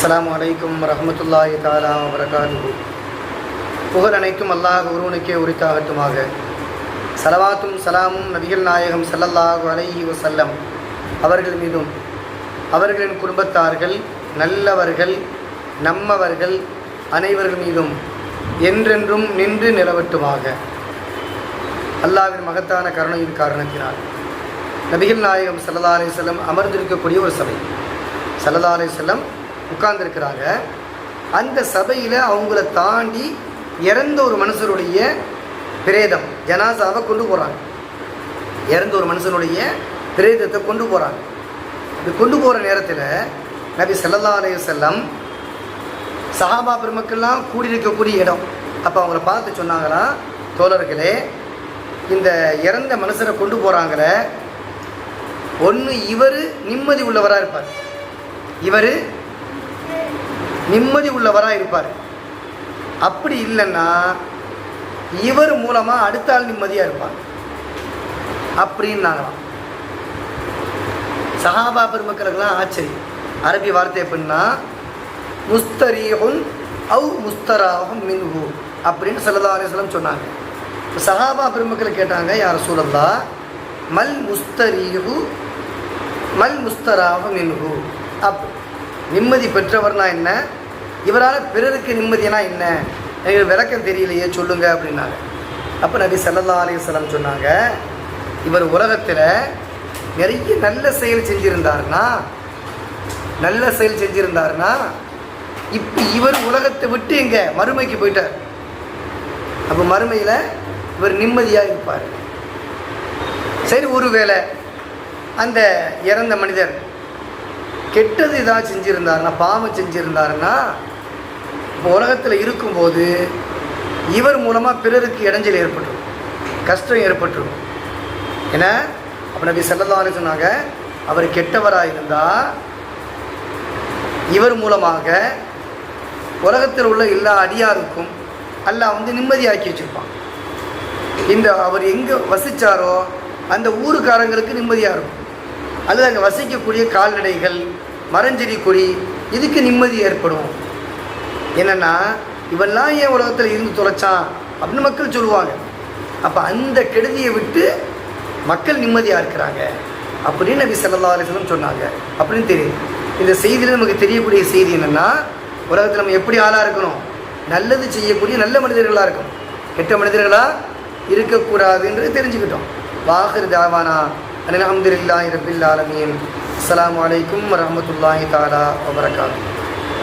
அஸ்லாம் வலைக்கும் வரஹ்மத்துல்லாஹி தாலா வரகாத்து புகழ் அனைத்தும் அல்லாஹ் ஒருவனுக்கே உரித்தாகட்டுமாக. சலவாத்தும் சலாமும் நபிகள் நாயகம் சல்லல்லாஹு அலைஹி வசல்லம் அவர்கள் மீதும். அவர்களின் குடும்பத்தார்கள் நல்லவர்கள் நம்மவர்கள் அனைவர்கள் மீதும் என்றென்றும் நின்று நிலவட்டுமாக. அல்லாவின் மகத்தான கருணையின் காரணத்தினால். நபிகள் நாயகம் சல்லா அலி செல்லம் அமர்ந்திருக்கக்கூடிய ஒரு சபை. சல்லா அலி செல்லம் உட்கார்ந்துருக்கிறாங்க. அந்த சபையில் அவங்கள தாண்டி இறந்த ஒரு மனுஷருடைய பிரேதம் ஜனாசாவை கொண்டு போகிறாங்க இறந்த ஒரு மனுஷனுடைய பிரேதத்தை கொண்டு போகிறாங்க இது கொண்டு போகிற நேரத்தில் நபி ஸல்லல்லாஹு அலைய செல்லம் சஹாபா பெருமக்கள்லாம் கூடியிருக்கக்கூடிய இடம். அப்போ அவங்கள பார்த்து சொன்னாங்களா தோழர்களே இந்த இறந்த மனுஷரை கொண்டு போகிறாங்கள ஒன்று இவர் நிம்மதி உள்ளவராக இருப்பார். இவர் நிம்மதி உள்ளவராக இருப்பார். அப்படி இல்லைன்னா இவர் மூலமாக அடுத்த ஆள் நிம்மதியாக இருப்பார். அப்படின்னாங்களாம் சஹாபா பெருமக்களுக்கெல்லாம் ஆச்சரியம். அரபி வார்த்தை எப்படின்னா முஸ்தரீஹுன் அவு முஸ்தராகும் மின்ஹூ அப்படின்னு சல்லா அலிஸ்லம் சொன்னாங்க. சஹாபா பெருமக்கள் கேட்டாங்க யார் சூழல்லா மல் முஸ்தரீஹு மல் முஸ்தராகும் மின்ஹூ? அப் நிம்மதி பெற்றவர்னா என்ன? இவரால் பிறருக்கு நிம்மதினா என்ன? எங்களுக்கு விளக்கம் தெரியலையே சொல்லுங்க அப்படின்னாங்க. அப்போ நபி சல்லா அலிஸ்லம் சொன்னாங்க இவர் உலகத்தில் நிறைய நல்ல செயல் செஞ்சுருந்தாருன்னா நல்ல செயல் செஞ்சுருந்தாருன்னா இப்போ இவர் உலகத்தை விட்டு எங்கே? மறுமைக்கு போயிட்டார். அப்போ மறுமையில் இவர் நிம்மதியாக இருப்பார். சரி ஒருவேளை அந்த இறந்த மனிதர் கெட்டது இதாக செஞ்சுருந்தாருன்னா பாவம் செஞ்சுருந்தாருன்னா இப்போ உலகத்தில் இருக்கும்போது இவர் மூலமாக பிறருக்கு இடைஞ்சல் ஏற்பட்டுரும். கஷ்டம் ஏற்பட்டுரும். ஏன்னா அப்போ நபி செல்லதான்னு சொன்னாங்க அவர் கெட்டவராக இருந்தால் இவர் மூலமாக உலகத்தில் உள்ள எல்லா அடியாருக்கும் அல்லாஹ் வந்து நிம்மதியாக்கி வச்சுருப்பான். இந்த அவர் எங்கே வசித்தாரோ அந்த ஊருக்காரங்களுக்கு நிம்மதியாக இருக்கும். அல்லது அங்கே வசிக்கக்கூடிய கால்நடைகள் மரஞ்செடி கொடி இதுக்கு நிம்மதி ஏற்படும். என்னென்னா இவெல்லாம் ஏன் உலகத்தில் இருந்து தொலைச்சான் அப்படின்னு மக்கள் சொல்லுவாங்க. அப்போ அந்த கெடுதியை விட்டு மக்கள் நிம்மதியாக இருக்கிறாங்க. அப்படின்னு நபி சல்லா அலிஸ்லம் சொன்னாங்க. அப்படின்னு தெரியுது. இந்த செய்தியில் நமக்கு தெரியக்கூடிய செய்தி என்னென்னா உலகத்தில் நம்ம எப்படி ஆளாக இருக்கணும்? நல்லது செய்யக்கூடிய நல்ல மனிதர்களாக இருக்கணும். கெட்ட மனிதர்களாக இருக்கக்கூடாதுன்றது தெரிஞ்சுக்கிட்டோம். வாகர் தாவானா? அனில் அஹமதுல்லாஹி ரபில் ஆலமீன். அஸ்ஸலாமு வலைக்கம் வரமத்துல்லாஹி தாலா வபரகாத்து